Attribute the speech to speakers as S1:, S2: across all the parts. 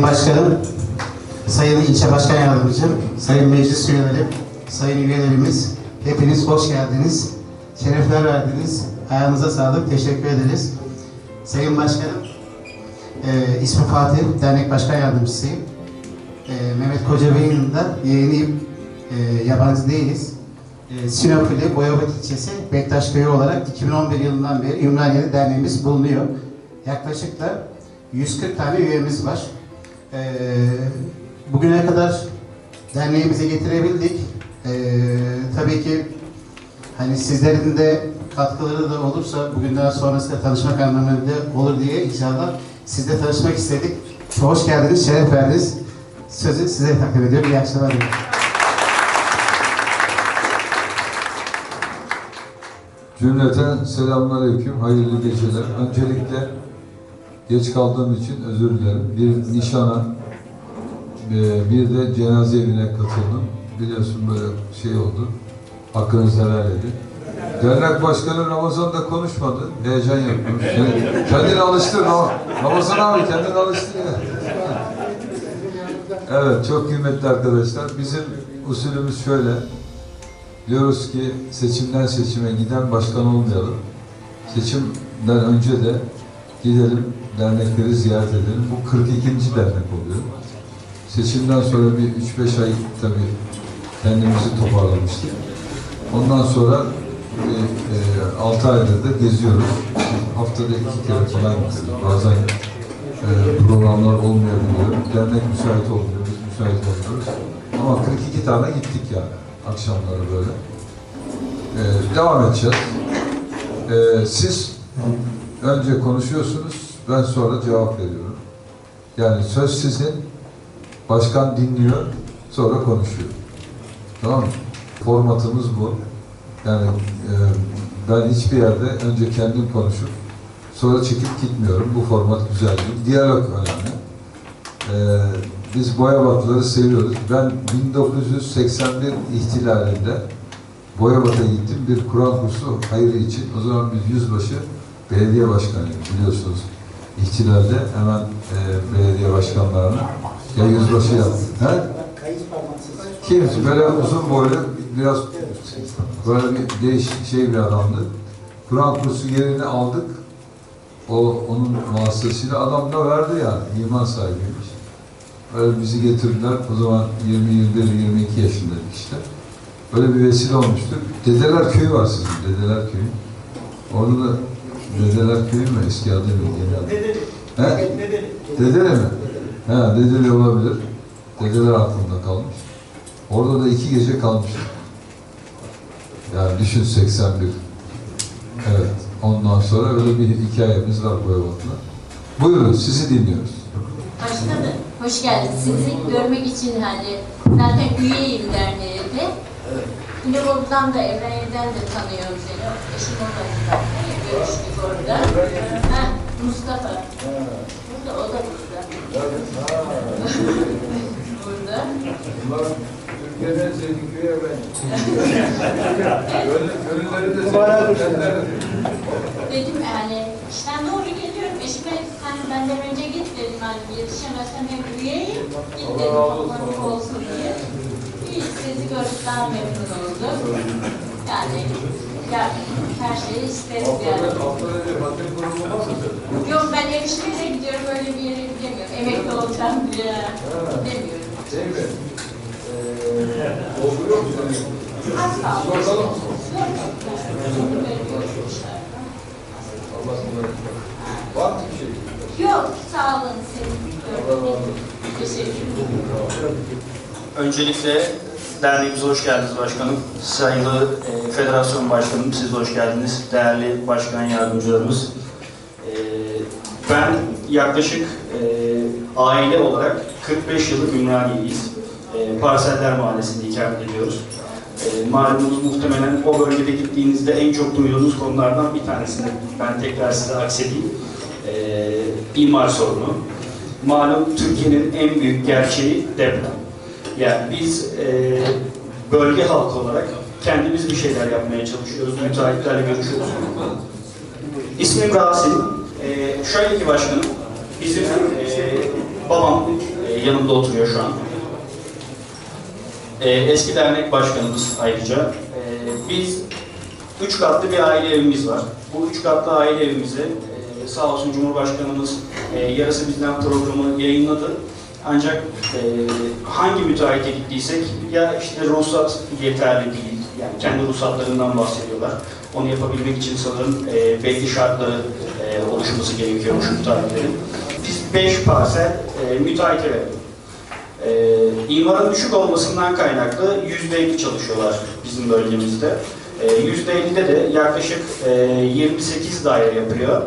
S1: Sayın Başkanım, Sayın İlçe Başkan Yardımcım, Sayın Meclis Üyeleri, Sayın üyelerimiz, hepiniz hoş geldiniz. Şerefler verdiniz. Ayağınıza sağlık. Teşekkür ederiz. Sayın Başkanım, e, ismi Fatih, Dernek Başkan Yardımcısıyım. E, Mehmet Kocabey'in de yeğeniyim. E, yabancı değiliz. E, Sinop ili Boyabat ilçesi Bektaş Köyü olarak 2011 yılından beri Ümraniye'de derneğimiz bulunuyor. Yaklaşık da 140 tane üyemiz var. E, bugüne kadar derneğimize getirebildik. E, tabii ki hani sizlerin de katkıları da olursa bugünden sonrasında tanışmak anlamında olur diye inşallah sizle tanışmak istedik. Hoş geldiniz, şeref verdiniz. Sözü size takdim ediyorum. İyi akşamlar. diliyorum.
S2: Cümleten selamünaleyküm, hayırlı geceler. Öncelikle geç kaldığım için özür dilerim. Bir nişana, e, bir de cenaze evine katıldım. Biliyorsun böyle şey oldu. Hakkınızı helal edin. Dernek başkanı Ramazan'da konuşmadı. Heyecan yapıyor. Kendini, kendini alıştır ama. Ramazan abi kendini alıştır ya. Evet çok kıymetli arkadaşlar. Bizim usulümüz şöyle. Diyoruz ki seçimden seçime giden başkan olmayalım. Seçimden önce de gidelim dernekleri ziyaret edelim. Bu 42. dernek oluyor. Seçimden sonra bir 3-5 ay tabii kendimizi toparlamıştık. Ondan sonra bir, e, 6 aydır da geziyoruz. Haftada iki kere falan gidiyoruz. Bazen e, programlar olmayabiliyor. Dernek müsait olmuyor, biz müsait olmuyoruz. Ama 42 tane gittik yani akşamları böyle. Ee, devam edeceğiz. Ee, siz önce konuşuyorsunuz, ben sonra cevap veriyorum. Yani söz sizin, başkan dinliyor, sonra konuşuyor. Tamam mı? Formatımız bu. Yani e, ben hiçbir yerde önce kendim konuşup sonra çekip gitmiyorum. Bu format güzel değil. Diyalog önemli. Ee, biz Boyabatlıları seviyoruz. Ben 1981 ihtilalinde Boyabat'a gittim. Bir Kur'an kursu hayrı için. O zaman biz yüzbaşı belediye başkanıydık biliyorsunuz. İhtilalde hemen e, belediye başkanlarını ya yüzbaşı yaptı. He? Kim? Böyle uzun boylu, biraz böyle bir değişik şey bir adamdı. Kur'an kursu yerini aldık. O onun vasıtasıyla adam da verdi yani. iman sahibiymiş. Öyle bizi getirdiler. O zaman 20, 21, 22 yaşındaydık işte. Böyle bir vesile olmuştu. Dedeler Köyü var sizin, Dedeler Köyü. Orada da Dedeler Köyü mü? Eski adı mı? Yeni adı? He? Dedeli mi? He, Dedeli olabilir. Dedeler aklımda kalmış. Orada da iki gece kalmıştım. Yani düşün 81. Evet. Ondan sonra öyle bir hikayemiz var Boyabat'la. Buyurun, sizi dinliyoruz.
S3: Başkanım, hoş geldiniz. Sizi görmek için hani zaten üyeyim derneğinde. Yine oradan da Emre'den de tanıyorum seni. Eşim orada görüştük orada. Ha, Mustafa. Burada, o da burada. burada.
S2: Türkiye'nin en sevdiği köye ben. Gönülleri de sevdiğim
S3: Dedim yani işten doğru geliyorum. Eşime hani benden önce git dedim hani yetişemezsem hem üyeyim. Git dedim toplanım olsun diye. Gördük daha memnun oldum. Yani ya, her şeyi isteriz yani. Yok ben ev de gidiyorum öyle bir yere gidemiyorum. Emekli olacağım diye demiyorum.
S2: Şey mi? Eee, dolduruyor musun?
S3: Az kaldı.
S2: Allah sana Var mı bir şey?
S3: Yok sağ olun senin. Teşekkür ederim.
S4: Öncelikle derneğimize hoş geldiniz başkanım. Sayılı e, federasyon başkanım, siz hoş geldiniz. Değerli başkan yardımcılarımız. E, ben yaklaşık e, aile olarak 45 yıllık Ümraniye'yiz. E, Parseller Mahallesi'nde ikamet ediyoruz. E, malumunuz muhtemelen o bölgede gittiğinizde en çok duyduğunuz konulardan bir tanesini ben tekrar size aksedeyim. E, imar sorunu. Malum Türkiye'nin en büyük gerçeği deprem. Yani biz e, bölge halkı olarak kendimiz bir şeyler yapmaya çalışıyoruz. Müteahhitlerle görüşüyoruz. İsmim Rasim. E, şöyle ki başkanım, bizim e, babam e, yanımda oturuyor şu an. E, eski dernek başkanımız ayrıca. E, biz üç katlı bir aile evimiz var. Bu üç katlı aile evimizi e, sağ olsun Cumhurbaşkanımız e, Yarısı Bizden programı yayınladı. Ancak e, hangi müteahhite gittiysek ya işte ruhsat yeterli değil. Yani kendi ruhsatlarından bahsediyorlar. Onu yapabilmek için sanırım e, belli şartları e, oluşması gerekiyormuş müteahhitlerin. Biz 5 parsel e, müteahhite verdik. E, imarın düşük olmasından kaynaklı %50 çalışıyorlar bizim bölgemizde. E, %50'de de yaklaşık e, 28 daire yapıyor.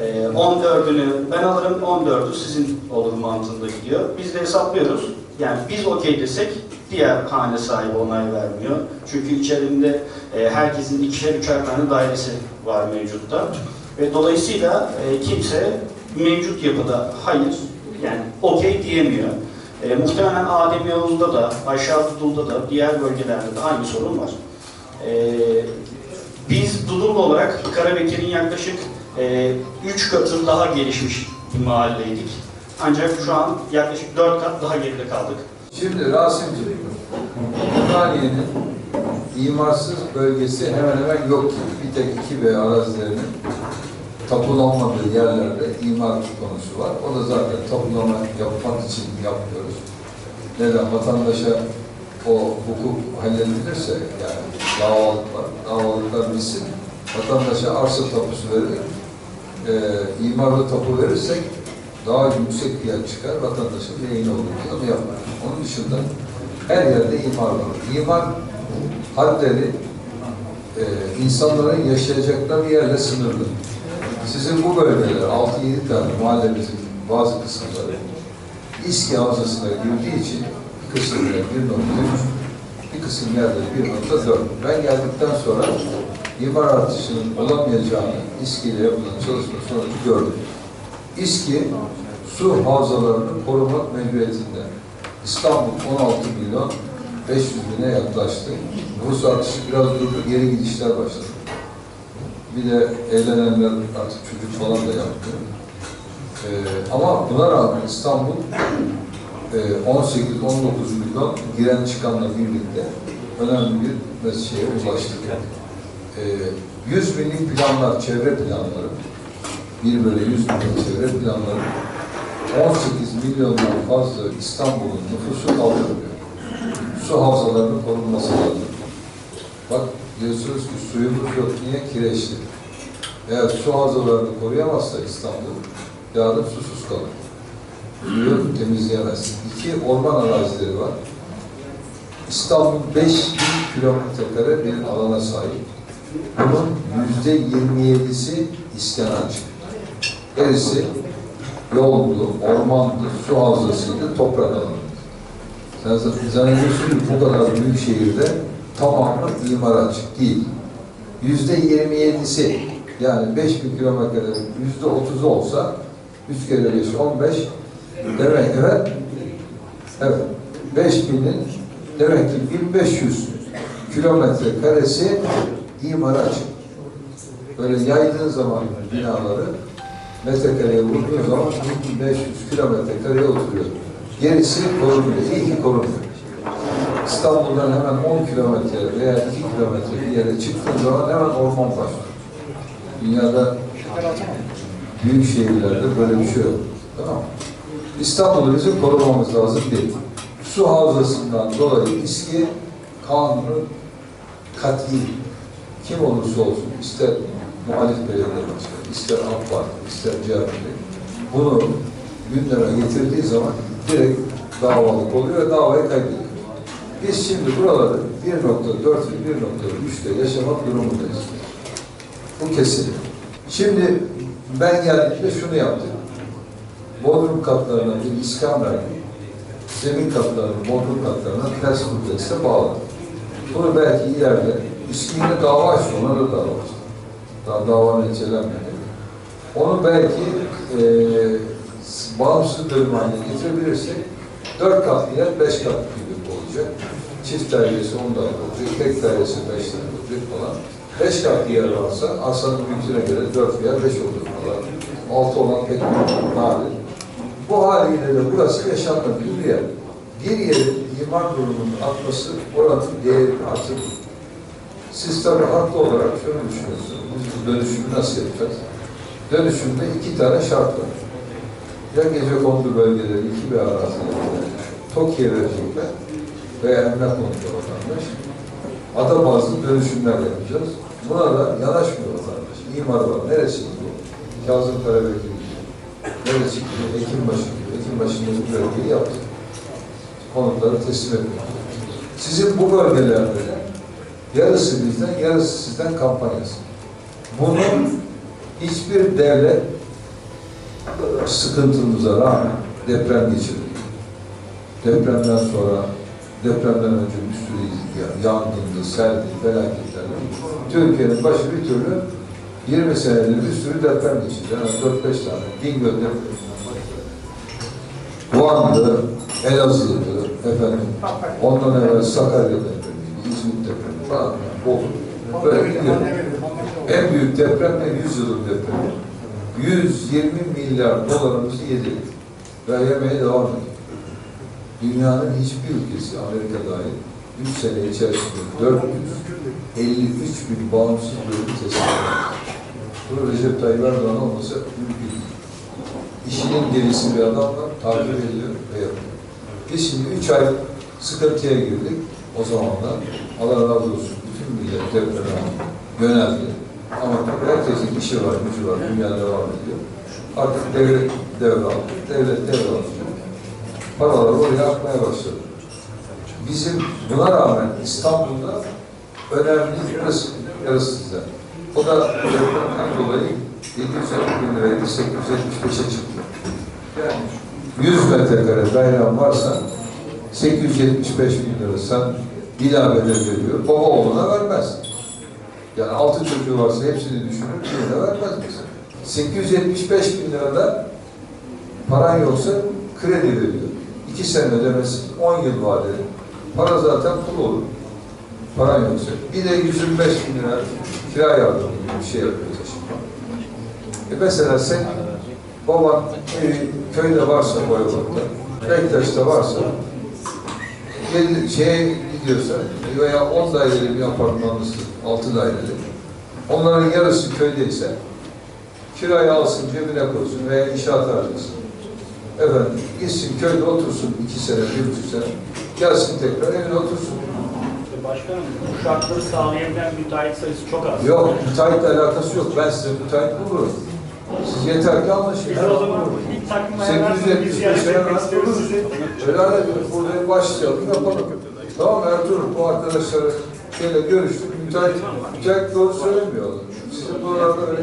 S4: E, 14'ünü ben alırım, 14'ü sizin olur mantığında gidiyor. Biz de hesaplıyoruz. Yani biz okey desek diğer hane sahibi onay vermiyor. Çünkü içerisinde e, herkesin ikişer üçer tane dairesi var mevcutta. Ve dolayısıyla e, kimse mevcut yapıda hayır, yani okey diyemiyor. E, muhtemelen Adem Yavuz'da da, aşağı Dudul'da da, diğer bölgelerde de aynı sorun var. E, biz Dudullu olarak Karabekir'in yaklaşık 3 katı daha gelişmiş bir mahalleydik. Ancak şu an yaklaşık 4 kat daha geride kaldık.
S2: Şimdi Rasimciğim, Ümraniye'nin imarsız bölgesi hemen hemen yok gibi. Bir tek iki ve arazilerinin tapulanmadığı yerlerde imar konusu var. O da zaten tapulama yapmak için yapmıyoruz. Neden? Vatandaşa o hukuk halledilirse yani davalıklar, davalıklar bitsin, vatandaşa arsa tapusu verilir. Ee, imarlı tapu verirsek daha yüksek fiyat çıkar, vatandaşın lehine olur onu yapmak. Onun dışında her yerde imar var. İmar hadleri e, insanların yaşayacakları yerle sınırlı. Sizin bu bölgeler 6-7 tane mahallemizin bazı kısımları İSKİ havzasına girdiği için bir kısım yer 1.3, bir kısım yerde 1.4. Ben geldikten sonra imar artışının olamayacağını İSKİ ile yapılan çalışma sonucu gördüm. İSKİ su havzalarını korumak mecburiyetinde. İstanbul 16 milyon 500 bine yaklaştı. Nüfus artışı biraz durdu, geri gidişler başladı. Bir de evlenenler artık çocuk falan da yaptı. Ee, ama buna rağmen İstanbul e, 18-19 milyon giren çıkanla birlikte önemli bir şeye ulaştık. Ee, 100 binlik planlar, çevre planları, bir böyle 100 milyon çevre planları 18 milyondan fazla İstanbul'un nüfusu kaldırmıyor. Su havzalarının korunması lazım. Bak diyorsunuz ki suyumuz yok, niye kireçli? Eğer su havzalarını koruyamazsa İstanbul, yarın susuz kalır. Suyu temizleyemez. İki, orman arazileri var. İstanbul 5000 kilometre kare bir alana sahip. Bunun yüzde 27'si iskanacı. Gerisi yoldu, ormandı, su havzasıydı, toprak alanı. Sen zannediyorsun ki bu kadar büyük şehirde tamamı imara açık değil. Yüzde 27'si yani 5000 kilometrede yüzde 30'u olsa 3 kere 5, 15 demek evet evet 5000'in demek ki 1500 kilometre karesi imara açık. Böyle yaydığın zaman binaları metrekareye vurduğu zaman 1500 kilometre kareye oturuyor. Gerisi korunmuyor. İyi ki korunmuyor. İstanbul'dan hemen 10 kilometre veya 2 kilometre bir yere çıktığın zaman hemen orman başlıyor. Dünyada büyük şehirlerde böyle bir şey yok. Tamam? İstanbul'u bizim korumamız lazım değil. Su havzasından dolayı İSKİ kanunu kat'i kim olursa olsun ister muhalif belediye başkanı, ister AK Parti, ister CHP bunu gündeme getirdiği zaman direkt davalık oluyor ve davayı kaybediyor. Biz şimdi buraları 1.4 ve 1.3'te yaşamak durumundayız. Bu kesin. Şimdi ben geldiğimde şunu yaptım. Bodrum katlarına bir iskan verdim. Zemin katlarını, bodrum katlarına ters komplekse bağladım. Bunu belki ileride İSKİ'yle dava açtı, ona da dava açtı. Daha dava neticelenmedi. Onu belki e, bağımsız bölüm haline getirebilirsek dört katlı yer beş katlı gibi olacak. Çift dairesi on daire olacak, tek dairesi beş tane olacak falan. Beş katlı yer varsa arsanın büyüklüğüne göre dört veya beş olur falan. Altı olan pek nadir. Bu haliyle de burası yaşanmadığı bir yer. Bir yerin imar durumunun artması oranın değerini artırır. Siz tabii haklı olarak şöyle düşünüyorsunuz. Biz dönüşümü nasıl yapacağız? Dönüşümde iki tane şart var. Ya gece kondu bölgeleri iki bir arazilerinde TOKİ'ye verecekler veya emlak kondu vatandaş. Ada bazlı dönüşümler yapacağız. Buna da yanaşmıyor vatandaş. İmar var. Neresi bu? Kazım Karabekir gibi. Neresi gibi? Ekimbaşı gibi. Ekimbaşı'nın bu bölgeyi yaptık. Konutları teslim ettik. Sizin bu bölgelerde yarısı bizden, yarısı sizden kampanyası. Bunun hiçbir devlet sıkıntımıza rağmen deprem geçirdi. Depremden sonra, depremden önce bir sürü yangındı, seldi, felaketlerle Türkiye'nin başı bir türlü 20 senedir bir sürü deprem geçirdi. Yani 4-5 tane. Bingöl depreminden başladı. Van'dı, Elazığ'dı, efendim, ondan evvel Sakarya depremi, depremi falan. Bolu. Böyle gidiyor. En büyük deprem de 100 yıllık depremi. 120 milyar dolarımızı yedi. Ve yemeye devam ediyor. Dünyanın hiçbir ülkesi, Amerika dahil, 3 sene içerisinde 453 bin bağımsız bölüm teslim etti. Bu Recep Tayyip Erdoğan olmasa mümkün değil. İşinin gerisi bir adamla takip ediyor ve yapıyor. Biz şimdi 3 ay sıkıntıya girdik o zamanlar. Allah razı olsun. Bütün millet depreme yöneldi. Ama herkesin işi var, gücü var, dünya devam ediyor. Artık devlet devraldı. Devlet devraldı. Paralar oraya akmaya başladı. Bizim buna rağmen İstanbul'da önemli bir yarısı. O da depremden dolayı 750 bin liraydı, 875'e çıktı. Yani 100 metrekare dairen varsa 875 bin lira sen ilave veriyor. Baba oğluna vermez. Yani altı çocuğu varsa hepsini düşünür, birine vermez mesela. 875 bin lirada paran yoksa kredi veriyor. İki sene ödemesi 10 yıl vadeli. Para zaten pul olur. Paran yoksa. Bir de 125 bin lira kira yardımı gibi bir şey yapıyor taşınma. E mesela sen baban köyde varsa Boyabat'ta, Bektaş'ta varsa gel, şeye gidiyorsa veya 10 daireli bir apartmanlısı, 6 daireli onların yarısı köydeyse kirayı alsın cebine koysun veya inşaat harcasın. Efendim gitsin köyde otursun iki sene, bir buçuk sene. Gelsin tekrar evine otursun.
S5: Başkanım, bu şartları sağlayabilen müteahhit sayısı çok az.
S2: Yok, müteahhitle alakası yok. Ben size müteahhit bulurum. Yeter ki anlaşın.
S5: Biz o zaman ilk biz
S2: 875
S5: ziyaret etmek istiyoruz sizi.
S2: Öyle hallederiz. Burada başlayalım, yapalım. Tamam Ertuğrul? Bu arkadaşları şeyle görüştük. Müteahhit, müteahhit doğru söylemiyor. Sizin buralarda öyle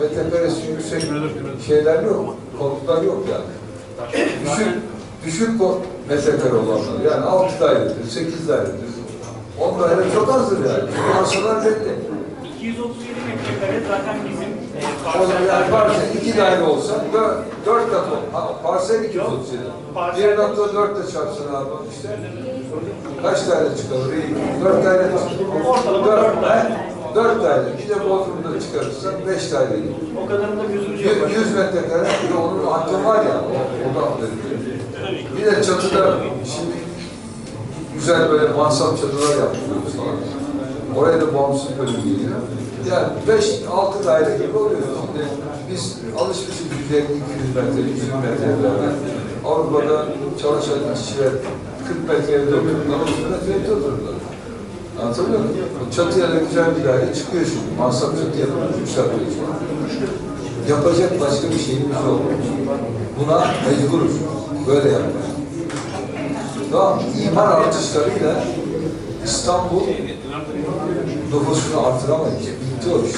S2: metrekaresi yüksek şeyler yok. Konutlar yok yani. Düşük, düşük metrekare olanlar. Yani 6 dairedir, 8 dairedir. 10 daire çok azdır yani. Masalar belli.
S5: 237 metrekare zaten bizim
S2: O zaman yani
S5: parseller
S2: parsel iki daire olsa dört, dört kat ol. Parsel iki tutsaydı.
S5: Parsel-
S2: Bir nokta dört de çarpsın abi işte. Kaç daire çıkar? Dört daire çıkar.
S5: Ortalama dört daire.
S2: Dört daire. Bir de Bodrum'da çıkarırsan beş daire gibi.
S5: O kadarını da gözümüz yok.
S2: Yüz, metrekare bir de onun hakkı var ya. O, o da Bir de çatıda şimdi güzel böyle mansap çatılar yaptırıyoruz falan. Oraya da bağımsız bölüm geliyor. Yani beş, altı daire gibi oluyor. Şimdi biz alışmışız 150, 200 metre, 100 metre Avrupa'da çalışan işçiler 40 metre evde otururlar, 30 metre evde otururlar. Anlatabiliyor muyum? Çatıya da güzel bir daire çıkıyor şimdi. Mansap çatı yapıyoruz, yükseltiyoruz falan. Yapacak başka bir şeyimiz yok. Buna mecburuz. Böyle yapmaya. Tamam, imar artışlarıyla İstanbul nüfusunu artıramayız. Bitti o iş.